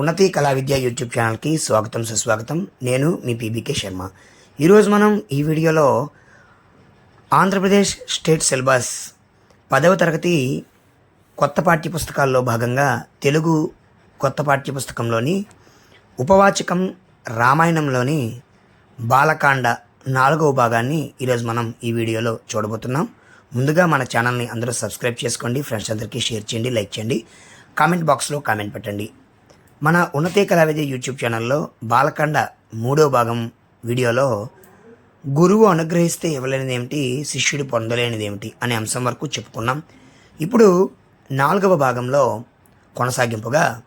ఉన్నతి Kala Vidya YouTube ఛానల్కి స్వాగతం సుస్వాగతం. నేను మీ పీబీకే శర్మ. ఈరోజు మనం ఈ వీడియోలో ఆంధ్రప్రదేశ్ స్టేట్ సిలబస్ పదవ తరగతి కొత్త పాఠ్యపుస్తకాల్లో భాగంగా తెలుగు కొత్త పాఠ్యపుస్తకంలోని ఉపవాచకం రామాయణంలోని బాలకాండ నాలుగవ భాగాన్ని ఈరోజు మనం ఈ వీడియోలో చూడబోతున్నాం. ముందుగా మన ఛానల్ని అందరూ సబ్స్క్రైబ్ చేసుకోండి ఫ్రెండ్స్ అందరికీ షేర్ చేయండి లైక్ చేయండి కామెంట్ బాక్స్లో కామెంట్ పెట్టండి. మన ఉన్నతే కళా యూట్యూబ్ ఛానల్లో బాలకండ మూడో భాగం వీడియోలో గురువు అనుగ్రహిస్తే ఇవ్వలేనిది ఏమిటి శిష్యుడు పొందలేనిది ఏమిటి అనే అంశం వరకు చెప్పుకున్నాం. ఇప్పుడు నాలుగవ భాగంలో కొనసాగింపుగా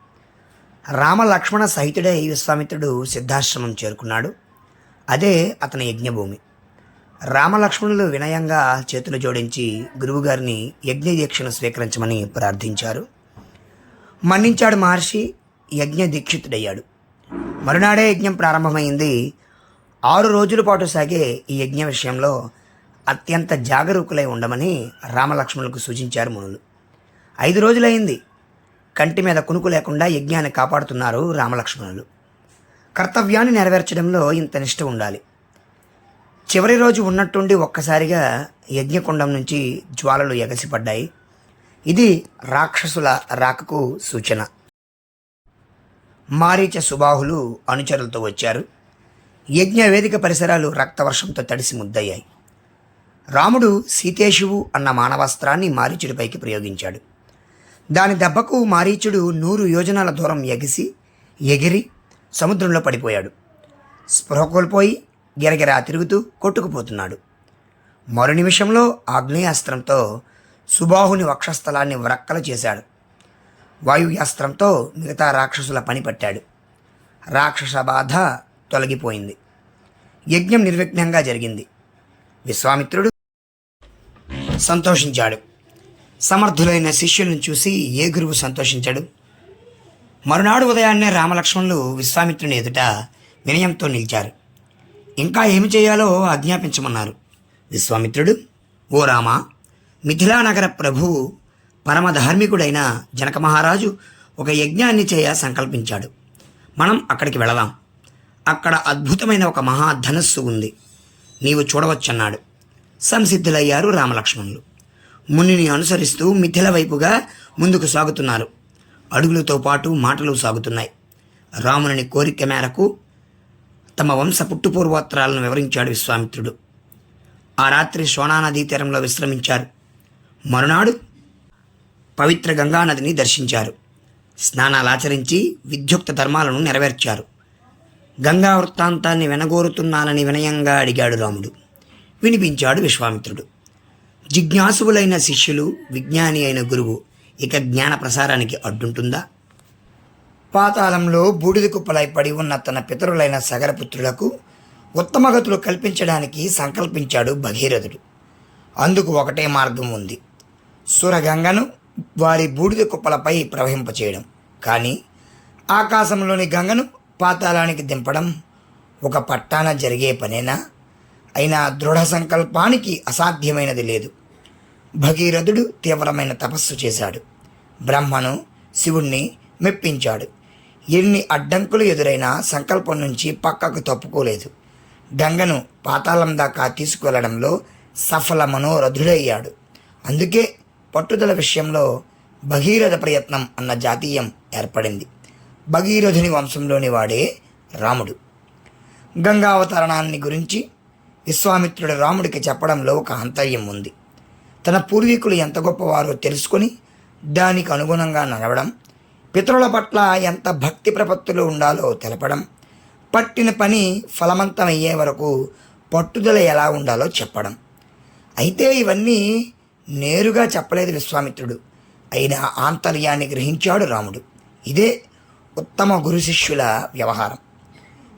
రామ లక్ష్మణ సహితుడై విశ్వామిత్రుడు సిద్ధాశ్రమం చేరుకున్నాడు. అదే అతని యజ్ఞభూమి. రామలక్ష్మణులు వినయంగా చేతులు జోడించి గురువుగారిని యజ్ఞ దీక్షను స్వీకరించమని ప్రార్థించారు. మన్నించాడు మహర్షి యజ్ఞ దీక్షితుడయ్యాడు మరునాడే యజ్ఞం ప్రారంభమైంది. ఆరు రోజుల పాటు సాగే ఈ యజ్ఞ విషయంలో అత్యంత జాగరూకులై ఉండమని రామలక్ష్మణులకు సూచించారు మునులు. ఐదు రోజులైంది. కంటి మీద కునుకు లేకుండా యజ్ఞాన్ని కాపాడుతున్నారు రామలక్ష్మణులు. కర్తవ్యాన్ని నెరవేర్చడంలో ఇంత నిష్ట ఉండాలి. చివరి రోజు ఉన్నట్టుండి ఒక్కసారిగా యజ్ఞకుండం నుంచి జ్వాలలు ఎగసిపడ్డాయి. ఇది రాక్షసుల రాకకు సూచన. మారీచ సుబాహులు అనుచరులతో వచ్చారు. యజ్ఞ వేదిక పరిసరాలు రక్తవర్షంతో తడిసి ముద్దయ్యాయి. రాముడు సీతేశువు అన్న మానవస్త్రాన్ని మారీచుడిపైకి ప్రయోగించాడు. దాని దెబ్బకు మారీచుడు నూరు యోజనాల దూరం ఎగిసి ఎగిరి సముద్రంలో పడిపోయాడు. స్పృహ కోల్పోయి గిరగిరా తిరుగుతూ కొట్టుకుపోతున్నాడు. మరు నిమిషంలో ఆగ్నేయాస్త్రంతో సుబాహుని వక్షస్థలాన్ని వ్రక్కలు చేశాడు. వాయువ్యాస్త్రంతో మిగతా రాక్షసుల పని పట్టాడు. రాక్షస బాధ తొలగిపోయింది. యజ్ఞం నిర్విఘ్నంగా జరిగింది. విశ్వామిత్రుడు సంతోషించాడు. సమర్థులైన శిష్యులను చూసి ఏ గురువు సంతోషించాడు? మరునాడు ఉదయాన్నే రామలక్ష్మణులు విశ్వామిత్రుని ఎదుట వినయంతో నిలిచారు. ఇంకా ఏమి చేయాలో ఆజ్ఞాపించమన్నారు. విశ్వామిత్రుడు ఓ రామ మిథిలానగర ప్రభువు పరమ ధార్మికుడైన జనక మహారాజు ఒక యజ్ఞాన్ని చేయ సంకల్పించాడు. మనం అక్కడికి వెళదాం. అక్కడ అద్భుతమైన ఒక మహాధనస్సు ఉంది. నీవు చూడవచ్చన్నాడు. సంసిద్ధులయ్యారు రామలక్ష్మణులు. మునిని అనుసరిస్తూ మిథిల వైపుగా ముందుకు సాగుతున్నారు. అడుగులతో పాటు మాటలు సాగుతున్నాయి. రాముని కోరిక మేరకు తమ వంశ పుట్టుపూర్వోత్తరాలను వివరించాడు విశ్వామిత్రుడు. ఆ రాత్రి సోనా నదీ తీరంలో విశ్రమించారు. మరునాడు పవిత్ర గంగానదిని దర్శించారు. స్నానాలాచరించి విద్యుక్త ధర్మాలను నెరవేర్చారు. గంగా వృత్తాంతాన్ని వినగోరుతున్నానని వినయంగా అడిగాడు రాముడు. వినిపించాడు విశ్వామిత్రుడు. జిజ్ఞాసువులైన శిష్యులు విజ్ఞాని అయిన గురువు ఇక జ్ఞాన ప్రసారానికి అడ్డుంటుందా? పాతాళంలో బూడిద కుప్పలై పడి ఉన్న తన పితరులైన సగరపుత్రులకు ఉత్తమగతులు కల్పించడానికి సంకల్పించాడు భగీరథుడు. అందుకు ఒకటే మార్గం ఉంది. సురగంగను వారి బూడిద కుప్పలపై ప్రవహింపచేయడం. కానీ ఆకాశంలోని గంగను పాతాళానికి దింపడం ఒక పట్టాన జరిగే పనేనా? అయినా దృఢ సంకల్పానికి అసాధ్యమైనది లేదు. భగీరథుడు తీవ్రమైన తపస్సు చేశాడు. బ్రహ్మను శివుణ్ణి మెప్పించాడు. ఎన్ని అడ్డంకులు ఎదురైనా సంకల్పం నుంచి పక్కకు తప్పుకోలేదు. గంగను పాతాళం దాకా తీసుకువెళ్ళడంలో సఫల మనోరథుడయ్యాడు. అందుకే పట్టుదల విషయంలో భగీరథ ప్రయత్నం అన్న జాతీయం ఏర్పడింది. భగీరథుని వంశంలోని వాడే రాముడు. గంగావతరణాన్ని గురించి విశ్వామిత్రుడు రాముడికి చెప్పడంలో ఒక అంతర్యం ఉంది. తన పూర్వీకులు ఎంత గొప్పవారో తెలుసుకొని దానికి అనుగుణంగా నడవడం పితరుల పట్ల ఎంత భక్తి ప్రపత్తులు ఉండాలో తెలపడం పట్టిన పని ఫలవంతమయ్యే వరకు పట్టుదల ఎలా ఉండాలో చెప్పడం. అయితే ఇవన్నీ నేరుగా చెప్పలేదు విశ్వామిత్రుడు. అయినా ఆంతర్యాన్ని గ్రహించాడు రాముడు. ఇదే ఉత్తమ గురు శిష్యుల వ్యవహారం.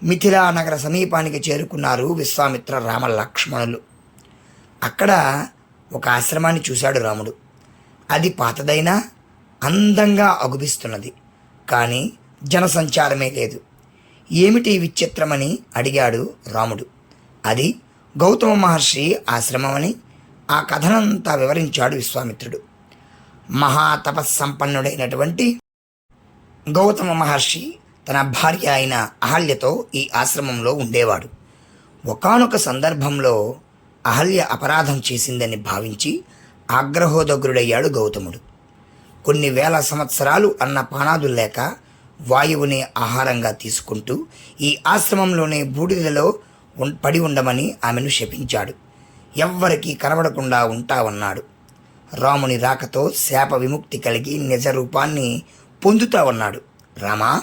మిథిలా నగర సమీపానికి చేరుకున్నారు విశ్వామిత్ర రామ లక్ష్మణులు అక్కడ ఒక ఆశ్రమాన్ని చూశాడు రాముడు. అది పాతదైనా అందంగా అగుపిస్తున్నది. కానీ జనసంచారమే లేదు. ఏమిటి విచిత్రమని అడిగాడు రాముడు. అది గౌతమ మహర్షి ఆశ్రమమని ఆ కథనంతా వివరించాడు విశ్వామిత్రుడు. మహాతపస్సంపన్నుడైనటువంటి గౌతమ మహర్షి తన భార్య అయిన అహల్యతో ఈ ఆశ్రమంలో ఉండేవాడు. ఒకానొక సందర్భంలో అహల్య అపరాధం చేసిందని భావించి ఆగ్రహోదగ్రుడయ్యాడు గౌతముడు. కొన్ని వేల సంవత్సరాలు అన్న పానాదులు లేక వాయువుని ఆహారంగా తీసుకుంటూ ఈ ఆశ్రమంలోనే బూడిదలో పడి ఉండమని ఆమెను శపించాడు. ఎవ్వరికీ కనబడకుండా ఉంటావన్నాడు. రాముని రాకతో శాప విముక్తి కలిగి నిజ రూపాన్ని పొందుతావన్నాడు. రామా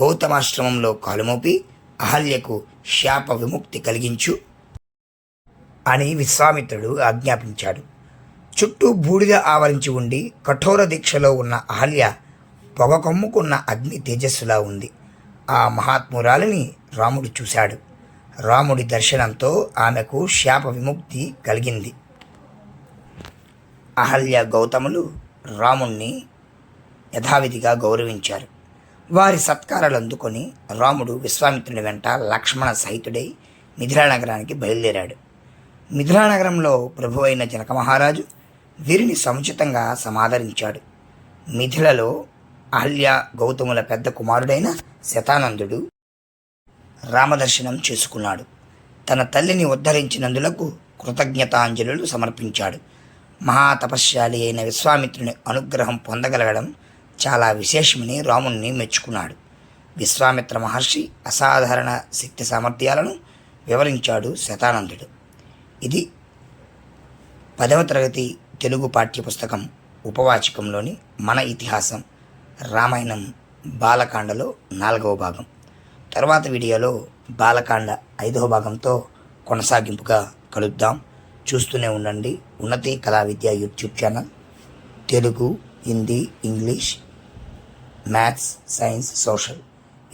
గౌతమాశ్రమంలో కాలుమోపి అహల్యకు శాప విముక్తి కలిగించు అని విశ్వామిత్రుడు ఆజ్ఞాపించాడు. చుట్టూ బూడిద ఆవరించి ఉండి కఠోర దీక్షలో ఉన్న అహల్య పొగ కమ్ముకున్న అగ్ని తేజస్సులా ఉంది. ఆ మహాత్మురాలిని రాముడు చూశాడు. రాముడి దర్శనంతో ఆమెకు శాప విముక్తి కలిగింది. అహల్య గౌతములు రాముణ్ణి యథావిధిగా గౌరవించారు. వారి సత్కారాలు అందుకొని రాముడు విశ్వామిత్రుని వెంట లక్ష్మణ సహితుడై మిథిలా నగరానికి బయలుదేరాడు. మిథిలా నగరంలో ప్రభు అయిన జనక మహారాజు వీరిని సముచితంగా సమాదరించాడు. మిథిలలో అహల్య గౌతముల పెద్ద కుమారుడైన శతానందుడు రామదర్శనం చేసుకున్నాడు. తన తల్లిని ఉద్ధరించినందులకు కృతజ్ఞతాంజలులు సమర్పించాడు. మహాతపశ్శాలి అయిన విశ్వామిత్రుని అనుగ్రహం పొందగలగడం చాలా విశేషమని రాముణ్ణి మెచ్చుకున్నాడు. విశ్వామిత్ర మహర్షి అసాధారణ శక్తి సామర్థ్యాలను వివరించాడు శతానందుడు. ఇది పదవ తరగతి తెలుగు పాఠ్యపుస్తకం ఉపవాచకంలోని మన ఇతిహాసం రామాయణం బాలకాండలో నాలుగవ భాగం. తర్వాత వీడియోలో బాలకాండ ఐదవ భాగంతో కొనసాగింపుగా కలుద్దాం. చూస్తూనే ఉండండి. Unnati Kala Vidya YouTube channel. Telugu Hindi English maths science social.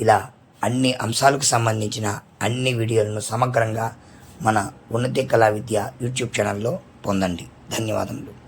ఇలా అన్ని అంశాలకు సంబంధించిన అన్ని వీడియోలను సమగ్రంగా మన ఉన్నతి కళా విద్య యూట్యూబ్ ఛానల్లో పొందండి. ధన్యవాదములు.